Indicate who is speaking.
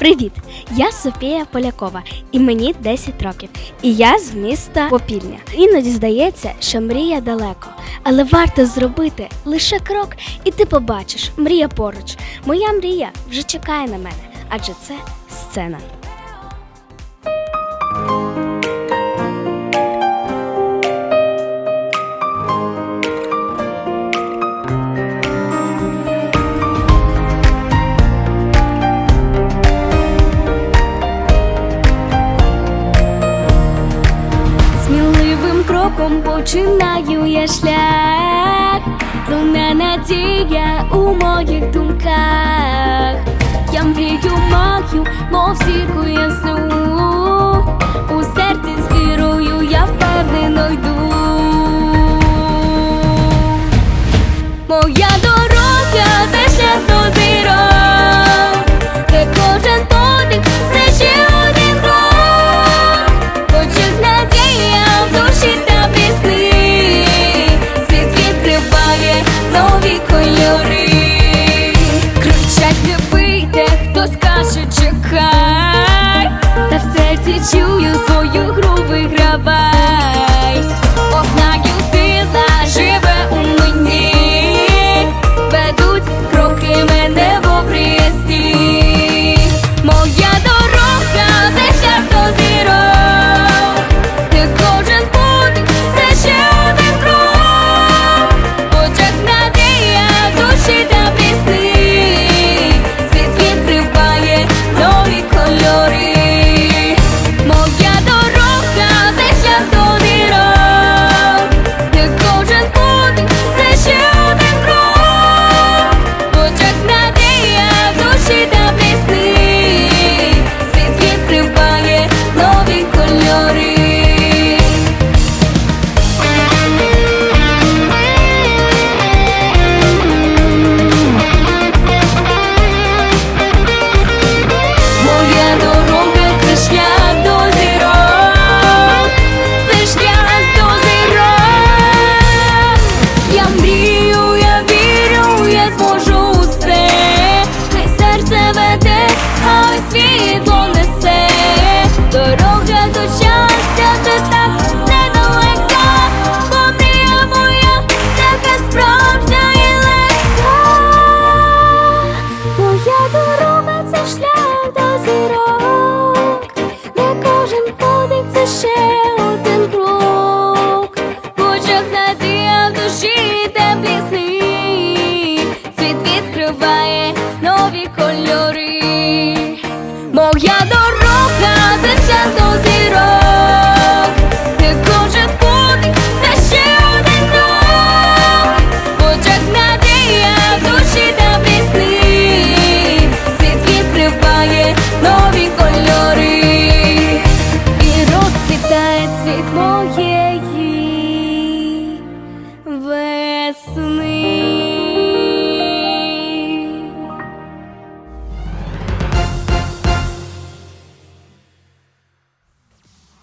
Speaker 1: Привіт! Я Софія Полякова, і мені 10 років. І я з міста Попільня. Іноді здається, що мрія далеко, але варто зробити лише крок, і ти побачиш, мрія поруч. Моя мрія вже чекає на мене, адже це сцена. Кроком починаю я шлях, луна надія у моїх думках. Я мрію маю, мов зірку ясну, кольори. Кричать не вийде, хто скаже чекай, та в серці чую свою гру це ще один крок. В надія в душі теплі сни, світ відкриває нові кольори. Моя дорога you.